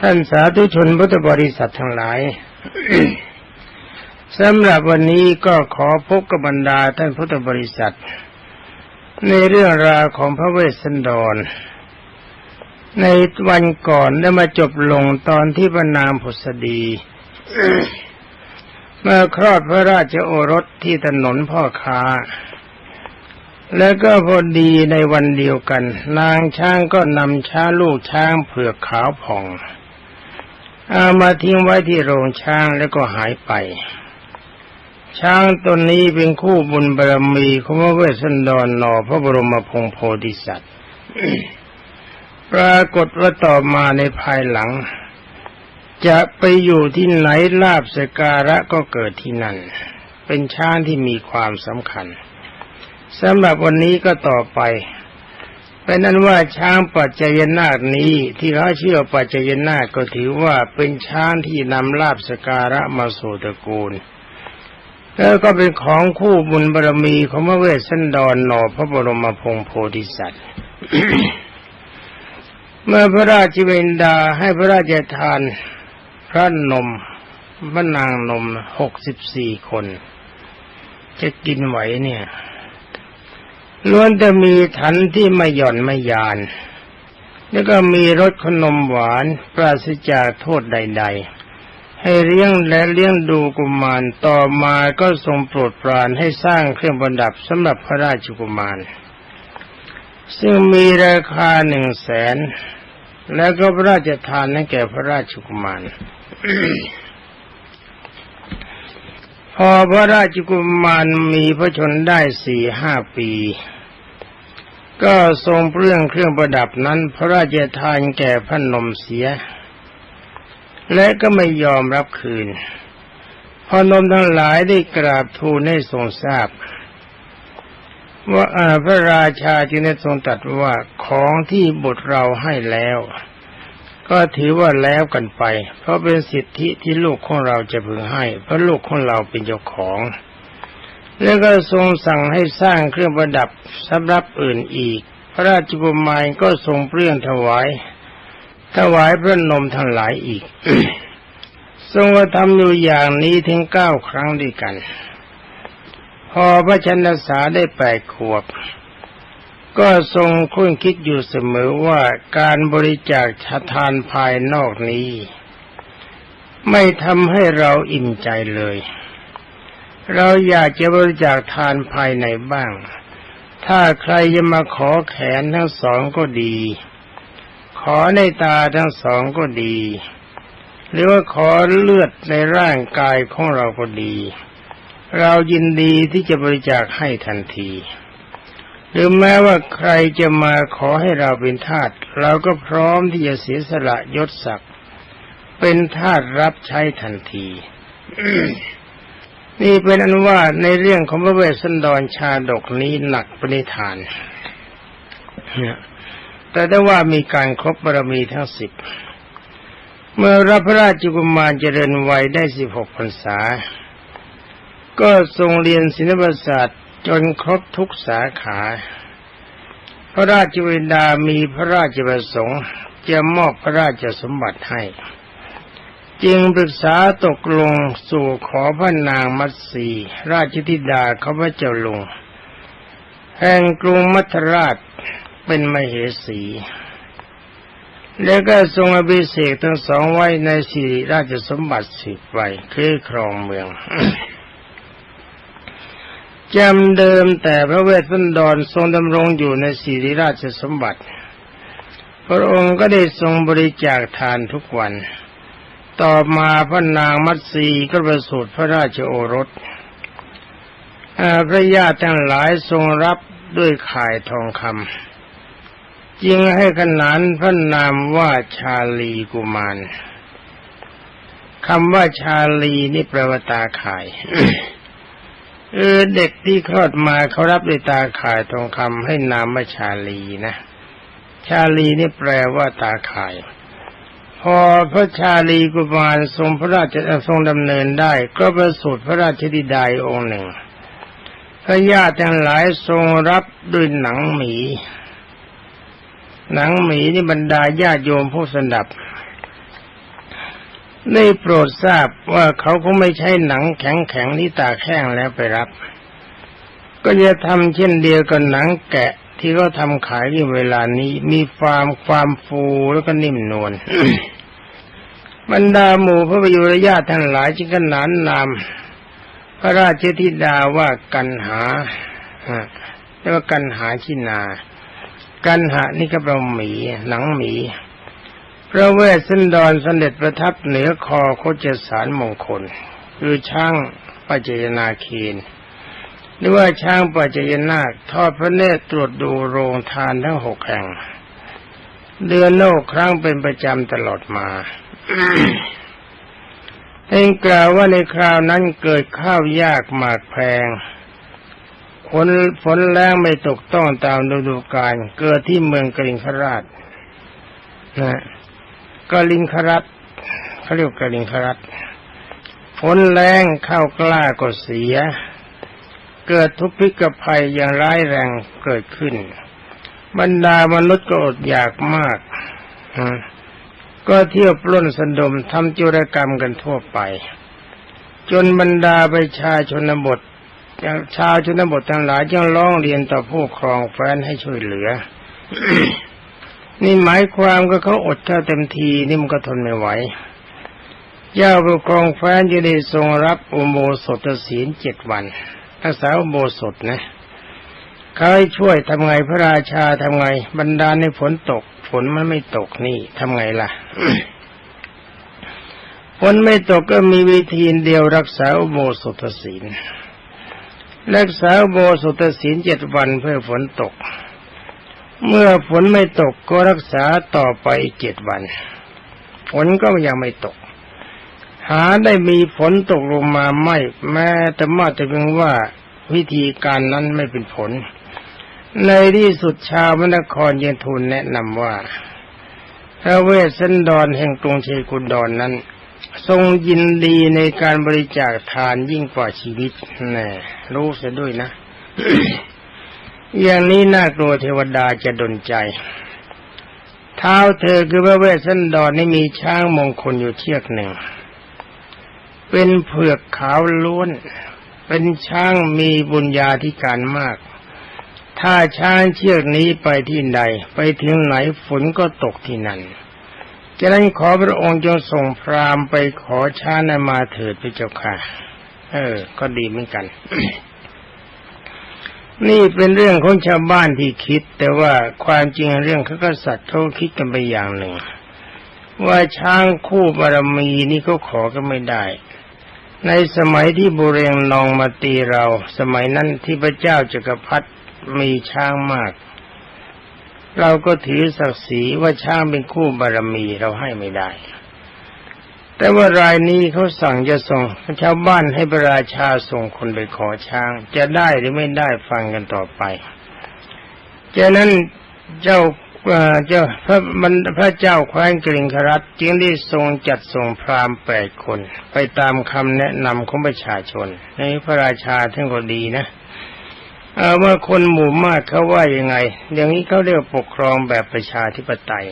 ท่านสาธุชนพุทธบริษัททั้งหลายสำหรับวันนี้ก็ขอพบกับบรรดาท่านพุทธบริษัท ในเรื่องราวของพระเวสสันดร ในวันก่อนได้มาจบลงตอนที่พระนางผุสดีเมื่อคลอดพระราชโอรสที่ถนนพ่อค้า แล้วก็พอดีในวันเดียวกัน นางช้างก็นำช้างลูกช้างเผือกขาวผ่อง เอามาทิ้งไว้ที่โรงช้างแล้วก็หายไป ช้างตนนี้เป็นคู่บุญบารมีของพระเวสสันดรนอพระบรมพงโพธิสัตว์ ปรากฏว่าต่อมาในภายหลัง จะไปอยู่ที่ไหนลาบสการะก็เกิดที่นั่น เป็นช้างที่มีความสำคัญ สำหรับวันนี้ก็ต่อไปเป็นนั้นว่าช้างปัจจยนาคนี้ที่เขาเชื่อปัจจยนาคก็ถือว่าเป็นช้างที่นำลาบสการะมาสู่ตระกูลแล้วก็เป็นของคู่บุญบารมีของพระเวสสันดรหนอพระบรมพงโพธิสัตว์ เมื่อพระราชเวนดาให้พระราชทานพระนมพระนางนมหกสิบสี่คน จะกินไหวเนี่ย ล้วนแต่มีถันที่ไม่หย่อนไม่ยาน แล้วก็มีรสขนมหวานปราศจากโทษใด ๆ ให้เลี้ยงและเลี้ยงดูกุมารต่อมาก็ทรงโปรดปรานให้สร้างเครื่องประดับสำหรับพระราชกุมาร ซึ่งมีราคาหนึ่งแสน แล้วก็พระราชทานให้แก่พระราชกุมาร พอพระราชกุมารมีพระชนได้สี่ห้าปี ก็ทรงเปลื้องเครื่องประดับนั้นพระราชทานแก่พระนมเสีย และก็ไม่ยอมรับคืน พอนมทั้งหลายได้กราบทูลให้ทรงทราบ ว่าพระราชาจึงได้ทรงตรัสว่าของที่บุตรเราให้แล้ว ก็ถือว่าแล้วกันไป เพราะเป็นสิทธิที่ลูกของเราจะพึงให้ เพราะลูกของเราเป็นเจ้าของ แล้วก็ทรงสั่งให้สร้างเครื่องประดับสำหรับอื่นอีก พระราชกุมารก็ทรงเปลี่ยนถวาย ถวายพระนมทั้งหลายอีก ทรงกระทำอยู่อย่างนี้ถึงเก้าครั้งด้วยกัน พอพระชนสาได้แปดขวบ ก็ทรงคุ้นคิดอยู่เสมอว่าการบริจาคทานภายนอกนี้ ไม่ทำให้เราอิ่มใจเลย เราอยากจะบริจาคทานภายในบ้าง ถ้าใครจะมาขอแขนทั้งสองก็ดี ขอในตาทั้งสองก็ดี หรือว่าขอเลือดในร่างกายของเราก็ดี เรายินดีที่จะบริจาคให้ทันที หรือแม้ว่าใครจะมาขอให้เราเป็นทาสเราก็พร้อมที่จะเสียสละยศศักดิ์เป็นทาสรับใช้ทันที นี่เป็นอันว่าในเรื่องของพระเวสสันดรชาดกนี้หนักปณิธาน แต่ได้ว่ามีการครบบารมีทั้งสิบ เมื่อรับพระราชกุมารเจริญวัยได้สิบหกพรรษา ก็ทรงเรียนศิลปศาสตร์ จนครบทุกสาขา พระราชวินดามีพระราชประสงค์จะมอบพระราชสมบัติให้ จึงปรึกษาตกลงสู่ขอพระนางมัตสีราชธิดาเขาพระเจ้าลุง แห่งกรุงมัทราชเป็นมเหสี แล้วก็ทรงอภิเษกทั้งสองไว้ในสี่ราชสมบัติสิบไว้คือครองเมือง จำเดิมแต่พระเวสสันดรทรงดำรงอยู่ในสีริราชสมบัติ พระองค์ก็ได้ทรงบริจาคทานทุกวัน ต่อมาพระนางมัตสีก็ประสูติพระราชโอรสพระญาติทั้งหลายทรงรับด้วยข่ายทองคำจึงให้ขนานพระนามว่าชาลีกุมารคำว่าชาลีนี่แปลว่าตาข่าย เออเด็กที่คลอดมาเขารับด้วยตาข่ายทองคำให้นามว่าชาลีนะ ชาลีนี่แปลว่าตาข่าย พอพระชาลีกุมารทรงพระราชทรงดำเนินได้ ก็ประสูติพระราชธิดาองค์หนึ่ง พระญาติทั้งหลายทรงรับด้วยหนังหมี หนังหมีนี่บรรดาญาติโยมผู้สนับ ได้โปรดทราบว่าเขาคงไม่ใช่หนังแข็งๆที่ตากแห้งแล้วไปรับ ก็จะทำเช่นเดียวกับหนังแกะที่เขาทำขายอยู่เวลานี้ มีความความฟูแล้วก็นิ่มนวลบรรดาหมู่พระประยุรญาติทั้งหลายจึงขนานนาม พระราชธิดาว่ากันหาเรียกว่ากันหาชินา กันหานี่ก็เป็นหมีหนังหมี พระเวสสันดรเสด็จประทับเหนือคอโคจสารมงคล คือช่างปัจเจยนาคีนหรือว่าช่างปัจเจยนาคทอดพระเนตรตรวจดูโรงทานทั้งหกแห่ง เดือนโนกครั้งเป็นประจำตลอดมาเองกล่าวว่าในคราวนั้นเกิดข้าวยากหมากแพงฝนฝนแรงไม่ตกต้องตามฤดูกาลเกิดที่เมืองกลิงคราชนะ กลิงครัตเขาเรียกกลิงครัตฝนแรงเข้ากล้าก็เสีย เกิดทุพพิกภัยอย่างร้ายแรงเกิดขึ้น บรรดามนุษย์ก็อดอยากมาก ก็เที่ยวปล้นสนดมทำจุรกรรมกันทั่วไป จนบรรดาประชาชนบทชาวชนบททั้งหลายจึงร้องเรียนต่อผู้ครองแฟนให้ช่วยเหลือ นี่หมายความก็เขาอดข้าวเต็มทีนี่มันก็ทนไม่ไหวเจ้าผู้ครองแฟนจะได้ทรงรับอุโบสถศีลเจ็ดวันรักษาอุโบสถนะเขาให้ช่วยทำไงพระราชาทำไง บรรดาในฝนตก ฝนมันไม่ตกนี่ทำไงล่ะฝนไม่ตกก็มีวิธีเดียวรักษาอุโบสถศีลรักษาอุโบสถศีลเจ็ดวันเพื่อฝนตก เมื่อฝนไม่ตกก็รักษาต่อไปเจ็ดวัน ฝนก็ยังไม่ตก หาได้มีฝนตกลงมาไม่ แม้แต่มาแต่เพียงว่าวิธีการนั้นไม่เป็นผล ในที่สุดชาวมนครเยนทูลแนะนำว่าพระเวสสันดรแห่งกรุงเชกุนดอนนั้น ทรงยินดีในการบริจาคทานยิ่งกว่าชีวิตแน่รู้เสียด้วยนะ อย่างนี้น่ากลัวเทวดาจะดนใจ เท้าเธอคือพระเวสสันดรนี่มีช้างมงคลอยู่เชือกหนึ่ง เป็นเผือกขาวล้วน เป็นช้างมีบุญญาธิการมาก ถ้าช้างเชือกนี้ไปที่ใด ไปถึงไหนฝนก็ตกที่นั่นฉะนั้นขอพระองค์จงส่งพราหมณ์ไปขอช้างนมาเถิดพระเจ้าค่ะ เออ ก็ดีเหมือนกัน นี่เป็นเรื่องของชาวบ้านที่คิด แต่ว่าความจริงเรื่องข้ากษัตริย์เขาคิดกันไปอย่างหนึ่ง ว่าช้างคู่บารมีนี่เขาขอก็ไม่ได้ ในสมัยที่บุเรงนองมาตีเรา สมัยนั้นที่พระเจ้าจักรพรรดิมีช้างมาก เราก็ถือศักดิ์ศรีว่าช้างเป็นคู่บารมีเราให้ไม่ได้ แต่ว่ารายนี้เขาสั่งจะส่งชาวบ้านให้พระราชาส่งคนไปขอช้าง จะได้หรือไม่ได้ฟังกันต่อไปจากนั้นเจ้าเจ้าพระมันพระเจ้าแคว้นกริงครัตจึงได้ทรงจัดส่งพราหมณ์แปดคน ไปตามคำแนะนำของประชาชนในพระราชาท่านก็ดีนะเอาว่าคนหมู่มากเขาว่ายังไง อย่างนี้เขาเรียกปกครองแบบประชาธิปไตย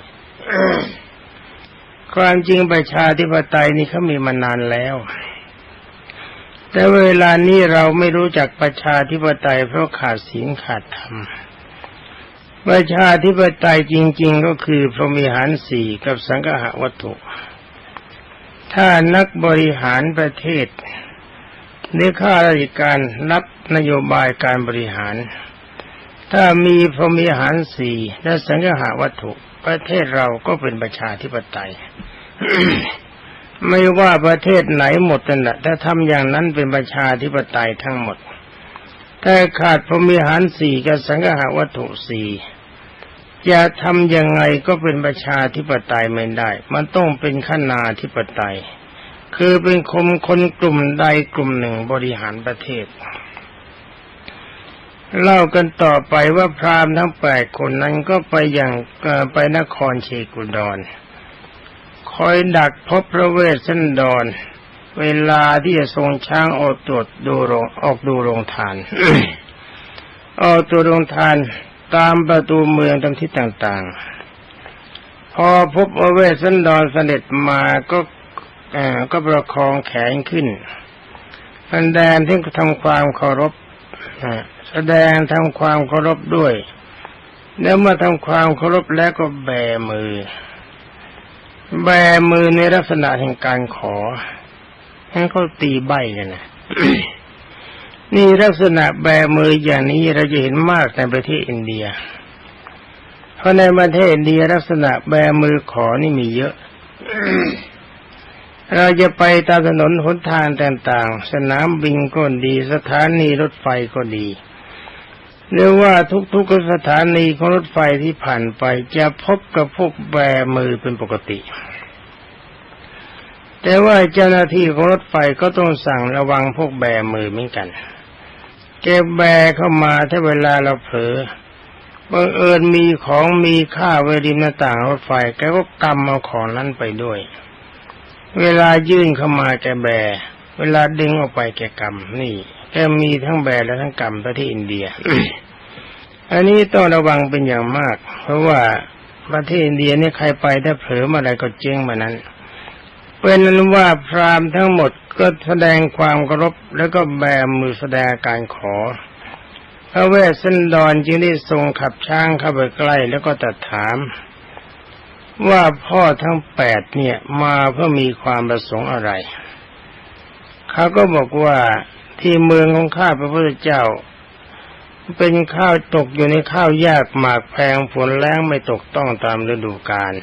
ความจริงประชาธิปไตยนี่เขามีมานานแล้ว แต่เวลานี้เราไม่รู้จักประชาธิปไตยเพราะขาดศีลขาดธรรมประชาธิปไตยจริง ๆ ก็คือพรหมิหารสี่กับสังฆะวัตถุ ถ้านักบริหารประเทศในข้าราชการรับนโยบายการบริหาร ถ้ามีพรหมิหารสี่และสังฆะวัตถุ ประเทศเราก็เป็นประชาธิปไตย ไม่ว่าประเทศไหนหมดนั่นแหละถ้าทำอย่างนั้นเป็นประชาธิปไตยทั้งหมดแต่ขาดพรมิหารสี่กับสังฆะวัตถุสี่จะทำยังไงก็เป็นประชาธิปไตยไม่ได้ มันต้องเป็นขนาธิปไตย คือเป็นคมคนกลุ่มใดกลุ่มหนึ่งบริหารประเทศ เล่ากันต่อไปว่าพราหมณ์ทั้งแปดคนนั้นก็ไปอย่างไปนครเชกุดอนคอยดักพบพระเวสสันดร เวลาที่จะทรงช้างออกตรวจดูโรงออกดูโรงทานออกตัวโรงทานตามประตูเมืองตามทิศต่างๆ พอพบว่าเวสสันดรเสด็จมาก็ก็ประคองแขนขึ้นแสดงที่ทำความเคารพ แสดงทำความเคารพด้วย แล้วเมื่อทำความเคารพแล้วก็แบมือ แบมือในลักษณะแห่งการขอให้เขาตีใบกันนะนี่ลักษณะแบมืออย่างนี้เราจะเห็นมากในประเทศอินเดีย เพราะในประเทศอินเดียลักษณะแบมือขอนี่มีเยอะ เราจะไปตามถนนหนทางต่างๆ สนามบินก็ดี สถานีรถไฟก็ดี หรือว่าทุกๆสถานีของรถไฟที่ผ่านไปจะพบกับพวกแบมือเป็นปกติ แต่ว่าเจ้าหน้าที่ของรถไฟก็ต้องสั่งระวังพวกแบมือเหมือนกันแกแบเข้ามาถ้าเวลาเราเผลอบังเอิญมีของมีค่าไว้ริมหน้าต่างรถไฟแกก็กำเอาของนั้นไปด้วย เวลายื่นเข้ามาแกแบ เวลาดึงออกไปแกกำนี่ แกมีทั้งแบและทั้งกำประเทศอินเดีย อันนี้ต้องระวังเป็นอย่างมาก เพราะว่าประเทศอินเดียเนี่ยใครไปถ้าเผลอมาอะไรก็เจ๊งมานั้น เป็นนั้นว่าพราหมณ์ทั้งหมดก็แสดงความเคารพแล้วก็แบมือแสดงการขอ พระเวสสันดรจึงได้ทรงขับช้างเข้าไปใกล้แล้วก็ตรัสถาม ว่าพ่อทั้งแปดเนี่ยมาเพื่อมีความประสงค์อะไร เขาก็บอกว่า ที่เมืองของข้าพระพุทธเจ้า เป็นข้าวตกอยู่ในข้าวยากหมากแพงฝนแรงไม่ตกต้องตามฤดูกาล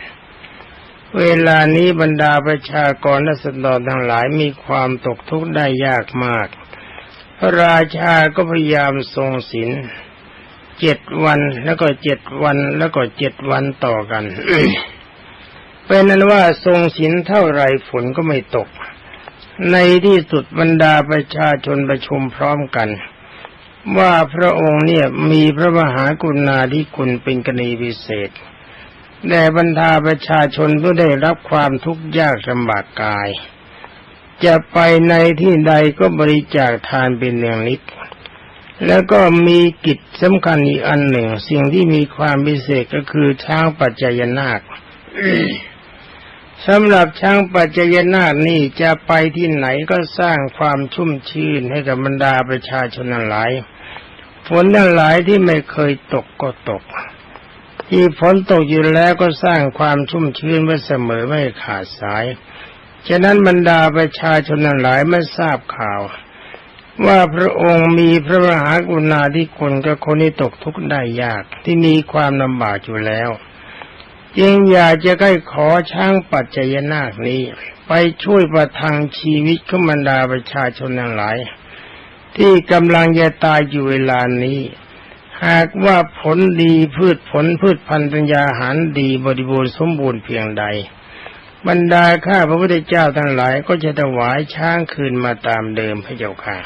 เวลานี้บรรดาประชากรและสดรทั้งหลายมีความตกทุกข์ได้ยากมาก พระราชาก็พยายามทรงศีลเจ็ดวันแล้วก็เจ็ดวันแล้วก็เจ็ดวันต่อกัน เป็นนั้นว่าทรงศีลเท่าไรฝนก็ไม่ตก ในที่สุดบรรดาประชาชนประชุมพร้อมกัน ว่าพระองค์เนี่ยมีพระมหากรุณาธิคุณเป็นกรณีพิเศษแด่บรรดาประชาชนผู้ได้รับความทุกข์ยากลำบากกาย จะไปในที่ใดก็บริจาคทานเป็นเนืองนิดแล้วก็มีกิจสำคัญอีกอันหนึ่ง สิ่งที่มีความพิเศษก็คือช้างปัจจยนาค สำหรับช้างปัจจยนาคนี่จะไปที่ไหนก็สร้างความชุ่มชื่นให้กับบรรดาประชาชนหลาย ฝนทั้งหลายที่ไม่เคยตกก็ตก ที่ฝนตกอยู่แล้วก็สร้างความชุ่มชื้นไว้เสมอไม่ขาดสาย ฉะนั้นบรรดาประชาชนหลายไม่ทราบข่าว ว่าพระองค์มีพระมหากรุณาธิคุณกับคนที่ตกทุกข์ได้ยากที่มีความลำบากอยู่แล้ว จึงอยากจะใกล้ขอช้างปัจจยนาคนี้ ไปช่วยประทังชีวิตของบรรดาประชาชนทั้งหลาย ที่กำลังจะตายอยู่เวลานี้ หากว่าผลดีพืชผลพืชพันธุ์ปัญญาหารดีบริบูรณ์สมบูรณ์เพียงใด บรรดาข้าพระพุทธเจ้าทั้งหลาย ก็จะถวายช้างคืนมาตามเดิมพระเจ้าค่ะ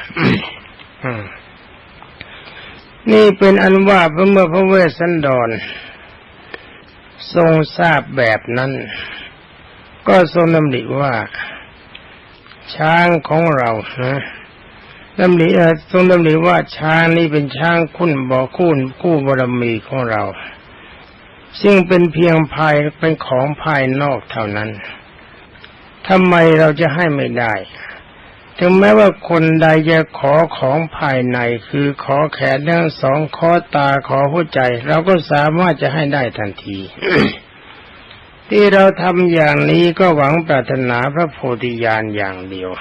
นี่เป็นอันว่าเมื่อพระเวสสันดร ทรงทราบแบบนั้น ก็ทรงดำริว่า ช้างของเรานะดำริทรงดำริว่าช้างนี้เป็นช้างคุณบ่อคู่คู่บารมีของเรา ซึ่งเป็นเพียงภายเป็นของภายนอกเท่านั้นทำไมเราจะให้ไม่ได้ ถึงแม้ว่าคนใดจะขอของภายในคือขอแขนทั้งสองขอตาขอหัวใจ เราก็สามารถจะให้ได้ทันที ที่เราทำอย่างนี้ก็หวังปรารถนาพระโพธิญาณอย่างเดียว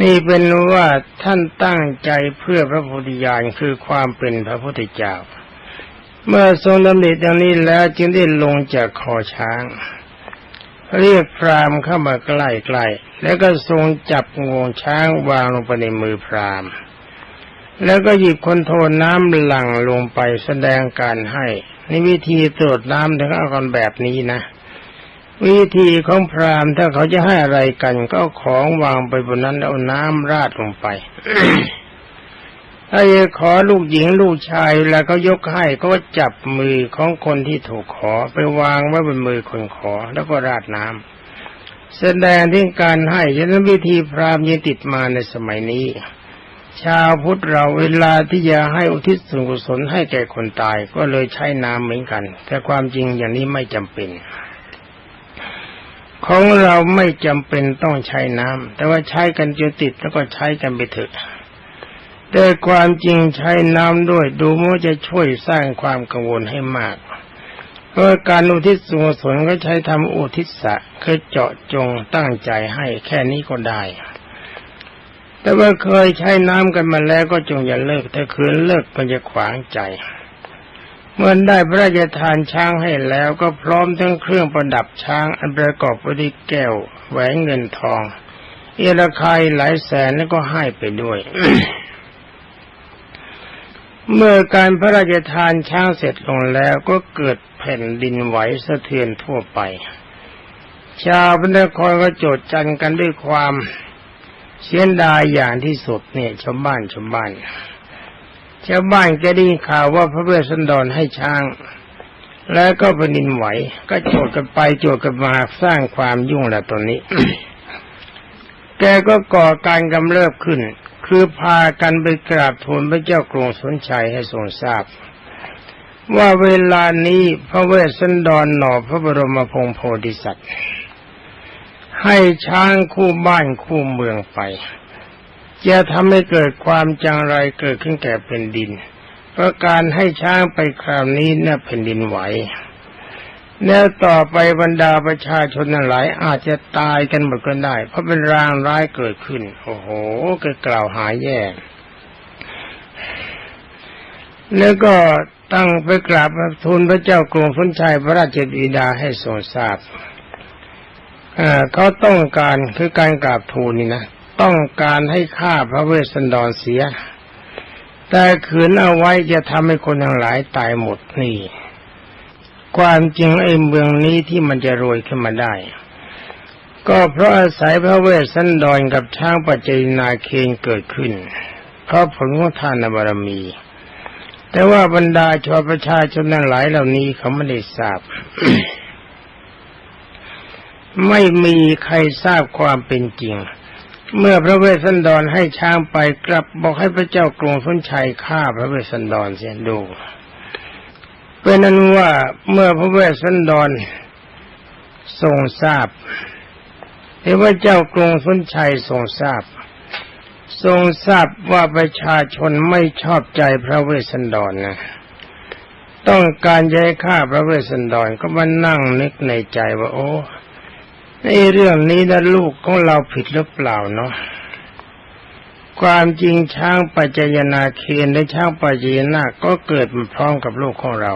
นี่เป็นว่าท่านตั้งใจเพื่อพระโพธิญาณคือความเป็นพระพุทธเจ้า เมื่อทรงดำริดังนี้แล้วจึงได้ลงจากคอช้าง เรียกพรามเข้ามาใกล้ๆแล้วก็ทรงจับงวงช้างวางลงไปในมือพรามแล้วก็หยิบคนโทนน้ำหลั่งลงไปแสดงการให้ในวิธีตรวจน้ำถึงเอากันแบบนี้นะ วิธีของพรามถ้าเขาจะให้อะไรกัน ก็ของวางไปบนนั้นแล้วน้ำราดลงไป ถ้าจะขอลูกหญิงลูกชายแล้วก็ยกให้ก็จับมือของคนที่ถูกขอไปวางไว้บนมือคนขอแล้วก็ราดน้ำแสดงที่การให้ฉะนั้นวิธีพราหมณ์ยังติดมาในสมัยนี้ ชาวพุทธเราเวลาที่จะให้อุทิศส่วนกุศลให้แก่คนตายก็เลยใช้น้ำเหมือนกัน แต่ความจริงอย่างนี้ไม่จำเป็นของเราไม่จำเป็นต้องใช้น้ำแต่ว่าใช้กันจนติดแล้วก็ใช้กันไปเถอะ แต่ความจริงใช้น้ำด้วย ดูมันจะช่วยสร้างความกังวลให้มากเพราะการอุทิศส่วนกุศลก็ใช้ทำอุทิศะคือเจาะจงตั้งใจให้แค่นี้ก็ได้ แต่ว่าเคยใช้น้ำกันมาแล้วก็จงอย่าเลิกถ้าคืนเลิกมันจะขวางใจ เมื่อได้พระราชทานช้างให้แล้วก็พร้อมทั้งเครื่องประดับช้างอันประกอบไปด้วยแก้ว แหวนเงินทอง เอราคายหลายแสนแล้วก็ให้ไปด้วย เมื่อการพระราชทานช้างเสร็จลงแล้วก็เกิดแผ่นดินไหวสะเทือนทั่วไป ชาวพระนครก็โจดจันกันด้วยความเสียดายอย่างที่สุดเนี่ยชาวบ้านชาวบ้านชาวบ้านแกได้ข่าวว่าพระเวสสันดรให้ช้าง แล้วก็แผ่นดินไหว ก็โจดกันไปโจดกันมาสร้างความยุ่งแหละตอนนี้ แกก็ก่อการกำเริบขึ้น คือพากันไปกราบทูลพระเจ้ากรุงสนชัยให้ทรงทราบ ว่าเวลานี้พระเวสสันดรหน่อพระบรมพงโพธิสัตว์ ให้ช้างคู่บ้านคู่เมืองไป จะทำให้เกิดความจังไรเกิดขึ้นแก่แผ่นดินเพราะการให้ช้างไปคราวนี้เนี่ยแผ่นดินไหว แล้วต่อไปบรรดาประชาชนหลายอาจจะตายกันหมดก็ได้ เพราะเป็นรางร้ายเกิดขึ้น โอ้โหก็กล่าวหายแย่แล้วก็ตั้งไปกราบทูลพระเจ้ากรุงสนชัยพระราชบิดาให้ทรงทราบเขาต้องการคือการกราบทูลนี่นะต้องการให้ฆ่าพระเวสสันดรเสีย แต่ขืนเอาไว้จะทำให้คนทั้งหลายตายหมดนี่ ความจริงไอ้เมืองนี้ที่มันจะรวยขึ้นมาได้ ก็เพราะอาศัยพระเวสสันดรกับช้างปัจเจนาเคนเกิดขึ้น เพราะผลของทานบารมี แต่ว่าบรรดาชาวประชาชนทั้งหลายเหล่านี้เขาไม่ได้ทราบ ไม่มีใครทราบความเป็นจริง เมื่อพระเวสสันดรให้ช้างไปกลับบอกให้พระเจ้ากรุงสนชัยฆ่าพระเวสสันดรเสียดู เป็นนั้นว่าเมื่อพระเวสสันดรทรงทราบหรือว่าเจ้ากรุงสนชัยทรงทราบ ทรงทราบว่าประชาชนไม่ชอบใจพระเวสสันดรนนะต้องการจะให้ฆ่าพระเวสสันดรก็มานั่งนึกในใจว่า โอ้ในเรื่องนี้นะลูกของเราผิดหรือเปล่าเนาะความจริงช้างปัจจยนาเคียนและช้างปัจจยนาก็เกิดมาพร้อมกับลูกของเรา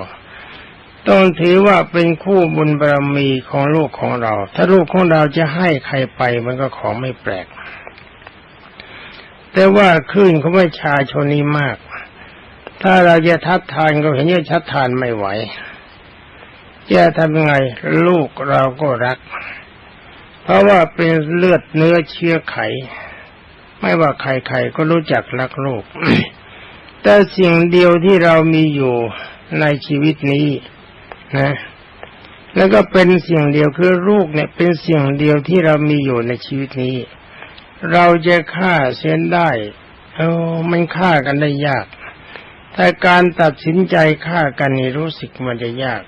ต้องถือว่าเป็นคู่บุญบารมีของลูกของเรา ถ้าลูกของเราจะให้ใครไปมันก็ของไม่แปลก แต่ว่าคลื่นของประชาชนนี้มาก ถ้าเราจะทัดทานก็เห็นว่าทัดทานไม่ไหวจะทำยังไงลูกเราก็รัก เพราะว่าเป็นเลือดเนื้อเชื้อไข ไม่ว่าใครๆก็รู้จักรักลูก แต่สิ่งเดียวที่เรามีอยู่ในชีวิตนี้ นะแล้วก็เป็นสิ่งเดียวคือลูกเนี่ยเป็นสิ่งเดียวที่เรามีอยู่ในชีวิตนี้ เราจะฆ่าเส้นได้เออมันฆ่ากันได้ยาก แต่การตัดสินใจฆ่ากันนี่รู้สึกมันจะยาก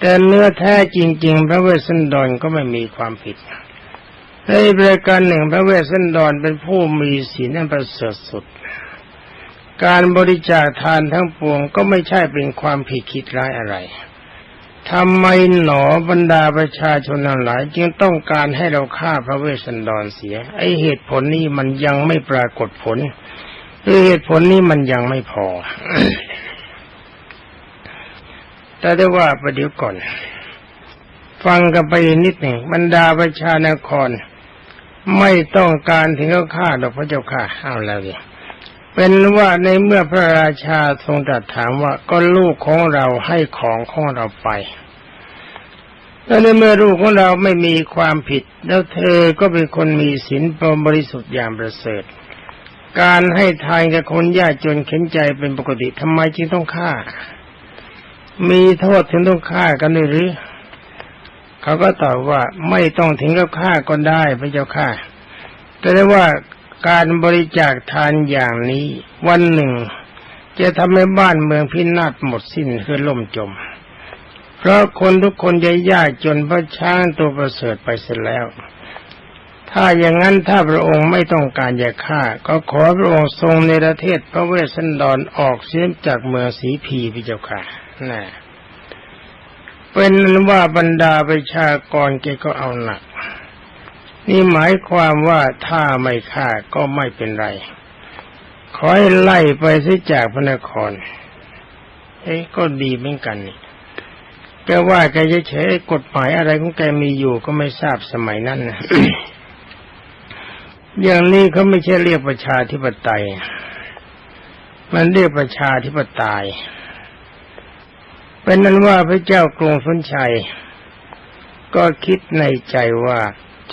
แต่เนื้อแท้จริง ๆ พระเวสสันดรก็ไม่มีความผิดในบริการหนึ่งพระเวสสันดรเป็นผู้มีศีลอันประเสริฐสุด การบริจาคทานทั้งปวงก็ไม่ใช่เป็นความผิดคิดร้ายอะไร ทำไมหนอบรรดาประชาชนหลาย จึงต้องการให้เราฆ่าพระเวสสันดรเสีย ไอเหตุผลนี้มันยังไม่ปรากฏผลคือเหตุผลนี้มันยังไม่พอ แต่ได้ว่าประเดี๋ยวก่อน ฟังกันไปนิดหนึ่งบรรดาประชานคร ไม่ต้องการถึงเขาฆ่าดอกพระเจ้าค่ะเอาแล้วดิ เป็นว่าในเมื่อพระราชาทรงตรัสถามว่าก็ลูกของเราให้ของของเราไปแล้วในเมื่อลูกของเราไม่มีความผิด แล้วเธอก็เป็นคนมีศีลบริสุทธิ์อย่างประเสริฐ การให้ทานกับคนยากจนเข็นใจเป็นปกติทำไมจึงต้องฆ่า มีโทษถึงต้องฆ่ากันด้วยหรือ เขาก็ตอบว่าไม่ต้องถึงกับฆ่าก็ได้พระเจ้าค่ะแต่ได้ว่า การบริจาคทานอย่างนี้ วันหนึ่ง จะทำให้บ้านเมืองพินาศหมดสิ้นคือล่มจม เพราะคนทุกคนจะยากจนพระช้างตัวประเสริฐไปเสร็จแล้ว ถ้าอย่างนั้นถ้าพระองค์ไม่ต้องการจะฆ่า ก็ขอพระองค์ทรงในประเทศพระเวสสันดรออกเสียจากเมืองสีพีพิเจ้าค่ะน่ะเป็นนั้นว่าบรรดาประชากรแกก็เอาหนัก นี่หมายความว่าถ้าไม่ฆ่าก็ไม่เป็นไร ขอให้ไล่ไปเสียจากพระนคร เอ้ก็ดีเหมือนกันนี่แกว่าแกจะเฉยๆกฎหมายอะไรของแกมีอยู่ก็ไม่ทราบสมัยนั้นนะอย่างนี้เขาไม่ใช่เรียกประชาธิปไตย มันเรียกประชาธิปไตย เป็นนั้นว่าพระเจ้ากรุงสุนชัย ก็คิดในใจว่า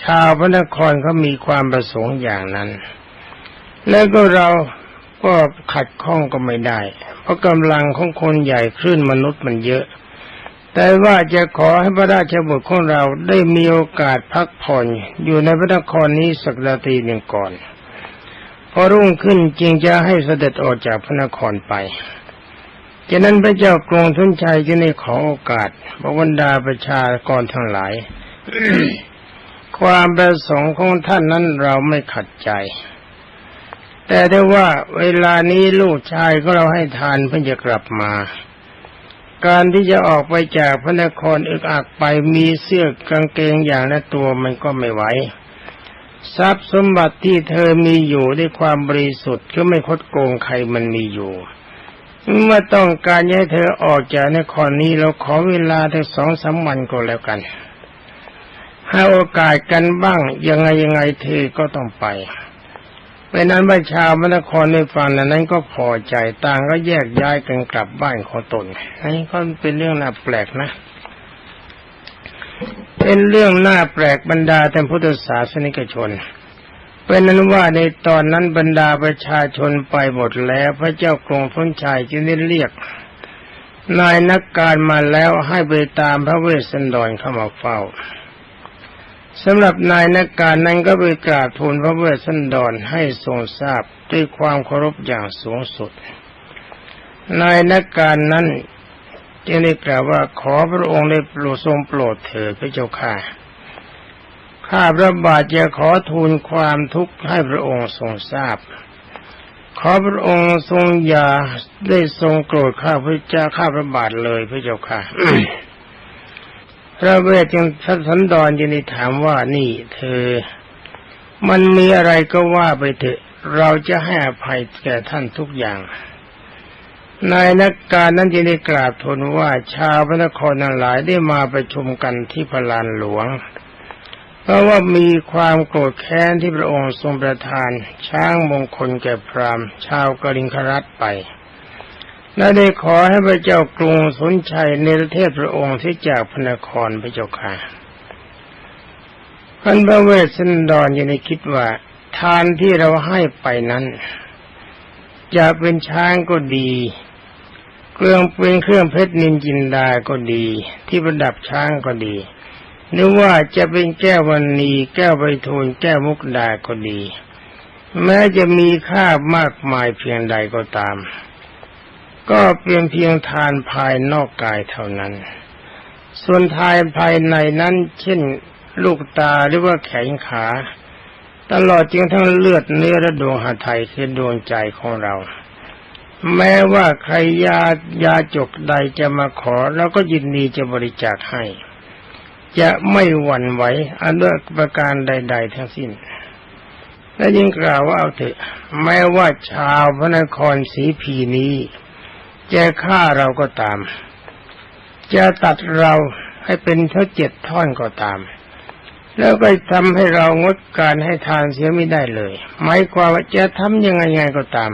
ชาวพระนครเขามีความประสงค์อย่างนั้น แล้วก็เราก็ขัดข้องก็ไม่ได้ เพราะกำลังของคนใหญ่คลื่นมนุษย์มันเยอะ แต่ว่าจะขอให้พระราชบุตรของเราได้มีโอกาสพักผ่อนอยู่ในพระนครนี้สักนาทีหนึ่งก่อน พอรุ่งขึ้นจึงจะให้เสด็จออกจากพระนครไปฉะนั้นพระเจ้ากรุงทุนชัยจึงได้ขอโอกาสบรรดาประชากรทั้งหลาย ความประสงค์ของท่านนั้นเราไม่ขัดใจ แต่ได้ว่าเวลานี้ลูกชายก็เราให้ทานเพื่อจะกลับมา การที่จะออกไปจากพระนครอึกอักไปมีเสื้อกางเกงอย่างละตัวมันก็ไม่ไหวทรัพย์สมบัติที่เธอมีอยู่ด้วยความบริสุทธิ์ก็ไม่คดโกงใครมันมีอยู่ เมื่อต้องการให้เธอออกจากนครนี้เราขอเวลาถึงสองสามวันก็แล้วกัน ให้โอกาสกันบ้าง ยังไงยังไงเธอก็ต้องไปเพราะนั้นประชาวพระนครในฟังนั้นก็พอใจต่างก็แยกย้ายกันกลับบ้านของตนอันนี้ก็เป็นเรื่องน่าแปลกนะ เป็นเรื่องน่าแปลกบรรดาแต่พุทธศาสนิกชน เป็นนั้นว่าในตอนนั้นบรรดาประชาชนไปหมดแล้วพระเจ้ากรงพ้นชัยจึงได้เรียก นายนักการมาแล้วให้ไปตามพระเวสสันดรเข้ามาเฝ้า สำหรับนายนักการนั้นก็ไปกราบทูลพระเวสสันดรให้ทรงทราบด้วยความเคารพอย่างสูงสุด นายนักการนั้นจึงได้กล่าวว่าขอพระองค์ได้โปรดทรงโปรดเถิดพระเจ้าค่ะ ข้าพระบาทจะขอทูลความทุกข์ให้พระองค์ทรงทราบ ขอพระองค์ทรงอย่าได้ทรงโกรธข้าพระเจ้าข้าพระบาทเลยพระเจ้าค่ะ พระเวทจึงทัสันดรจึงได้ถามว่านี่เธอ มันมีอะไรก็ว่าไปเถอะ เราจะให้อภัยแก่ท่านทุกอย่าง นายนักการนั้นจึงได้กราบทูลว่าชาวพระนครทั้งหลายได้มาประชุมกันที่พลานหลวง เพราะว่ามีความโกรธแค้นที่พระองค์ทรงประทาน ช้างมงคลแก่พราหมณ์ ชาวกริงครัตไป และได้ขอให้พระเจ้ากรุงสนชัยในประเทศพระองค์ที่จากพระนครพระเจ้าค่ะพันพระเวสสันดรยังได้คิดว่า ทานที่เราให้ไปนั้นจะเป็นช้างก็ดี เครื่องเป็นเครื่องเพชรนินจินดาก็ดี ที่ประดับช้างก็ดีหรือว่าจะเป็นแก้ววันนีแก้วใบทูลแก้วมุกดาก็ดี แม้จะมีค่ามากมายเพียงใดก็ตาม ก็เป็นเพียงทานภายนอกกายเท่านั้น ส่วนทายภายในนั้น เช่น ลูกตาหรือว่าแขนขา ตลอดจึงทั้งเลือดเนื้อและดวงหาไทยคือดวงใจของเรา แม้ว่าใครยายาจกใดจะมาขอเราก็ยินดีจะบริจาคให้ จะไม่หวั่นไหวอันด้วยประการใด ๆ ทั้งสิ้นและยิ่งกล่าวว่าเอาเถอะแม้ว่าชาวพระนครสีพีนี้ จะฆ่าเราก็ตาม จะตัดเราให้เป็นเท่าเจ็ดท่อนก็ตาม แล้วก็ทำให้เรางดการให้ทานเสียไม่ได้เลยหมายความว่าจะทำยังไงไงก็ตาม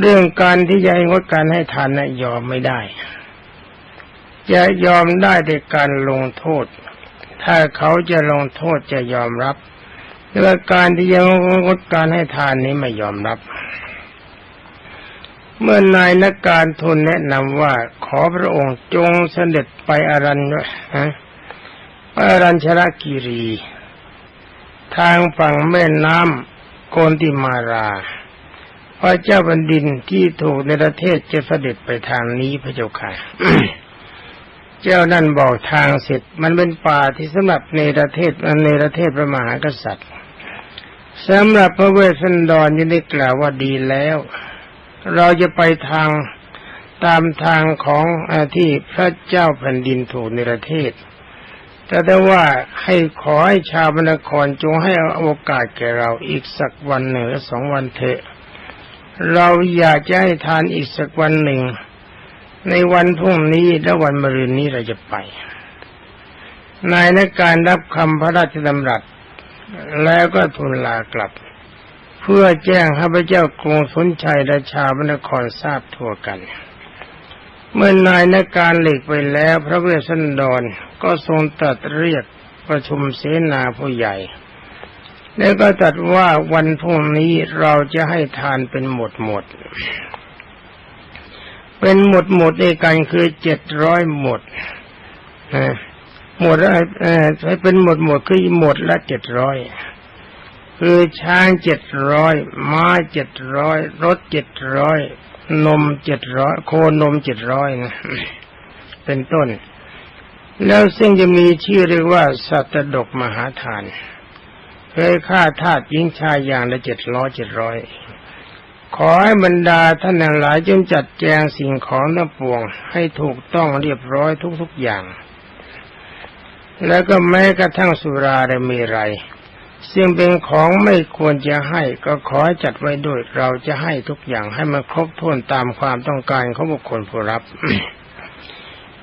เรื่องการที่จะให้งดการให้ทานนะ่ะยอมไม่ได้ จะยอมได้แต่การลงโทษ ถ้าเขาจะลงโทษจะยอมรับแต่การที่ยังงดการให้ทานนี้ไม่ยอมรับ เมื่อนายนักการทุนแนะนำว่าขอพระองค์จงเสด็จไปอารันฮะไปอารัญชรกิรี ทางฝั่งแม่น้ำโกนติมาราพระเจ้าแผ่นดินที่ถูกในประเทศจะเสด็จไปทางนี้พระเจ้าค่ะ เจ้านั่นบอกทางเสร็จมันเป็นป่าที่สำหรับในประเทศในประเทศพระมหากษัตริย์สำหรับพระเวสสันดรยังได้กล่าวว่าดีแล้ว เราจะไปทางตามทางของอที่พระเจ้าแผ่นดินถูกในประเทศ แต่ได้ว่าให้ขอให้ชาวบรรครจงให้โอกาสแก่เราอีกสักวันหนึ่งหรือสองวันเถอะ เราอยากจะให้ทานอีกสักวันหนึ่ง ในวันพรุ่งนี้และวันมะรืนนี้เราจะไป นายในการรับคำพระราชดำรัสแล้วก็ทูลลากลับ เพื่อแจ้งให้พระเจ้ากรุงสนชัยและชาบรรครทราบทั่วกัน เมื่อนายในการหลีกไปแล้ว พระเวสสันดรก็ทรงตรัสเรียกประชุมเสนาผู้ใหญ่ แล้วก็ตรัสว่าวันพรุ่งนี้เราจะให้ทานเป็นหมดหมด เป็นหมดหมดในกันคือเจ็ดร้อยหมดนะหมดอะไรให้เป็นหมดหมดคือหมดละเจ็ดร้อย คือช้างเจ็ดร้อยม้าเจ็ดร้อยรถเจ็ดร้อยนมเจ็ดร้อยโคนมเจ็ดร้อยนะเป็นต้น แล้วซึ่งจะมีชื่อเรียกว่า สัตดกมหาทานเคยฆ่าทาสหญิงชายอย่างละเจ็ดร้อยเจ็ดร้อยขอให้บรรดาท่านหลายจงจัดแจงสิ่งของทั้งปวง ให้ถูกต้องเรียบร้อยทุกๆอย่าง แล้วก็แม้กระทั่งสุราได้มีไร ซึ่งเป็นของไม่ควรจะให้ก็ขอจัดไว้ด้วยเราจะให้ทุกอย่างให้มันครบถ้วนตามความต้องการของบุคคลผู้รับ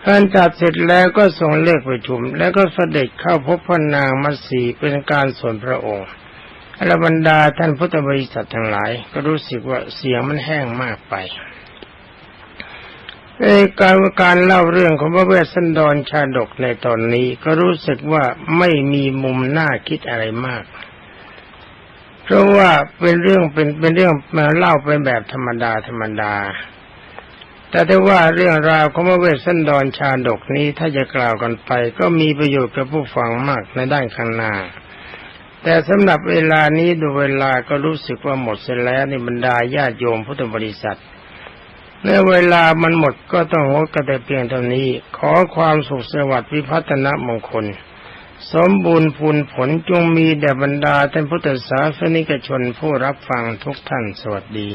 การจัดเสร็จแล้วก็ทรงเลิกประชุม แล้วก็เสด็จเข้าพบพระนางมัตสีเป็นการส่วนพระองค์และบรรดาท่านพุทธบริษัททั้งหลาย ก็รู้สึกว่าเสียงมันแห้งมากไป ในการการเล่าเรื่องของพระเวสสันดรชาดกในตอนนี้ก็รู้สึกว่าไม่มีมุมน่าคิดอะไรมาก เพราะว่าเป็นเรื่องเป็นเป็นเรื่องมาเล่าเป็นแบบธรรมดาธรรมดา แต่ถ้าว่าเรื่องราวของพระเวสสันดรชาดกนี้ถ้าจะกล่าวกันไป ก็มีประโยชน์กับผู้ฟังมากในด้านข้างหน้า แต่สำหรับเวลานี้ดูเวลาก็รู้สึกว่าหมดเสียแล้วในบรรดาญาติโยมพุทธบริษัท เมื่อเวลามันหมดก็ต้องงดกระแต่เพียงเท่านี้ ขอความสุขสวัสดิ์วิพัฒนมงคล สมบูรณ์พูนผลจงมีแด่บรรดาท่านพุทธศาสนิกชนผู้รับฟังทุกท่านสวัสดี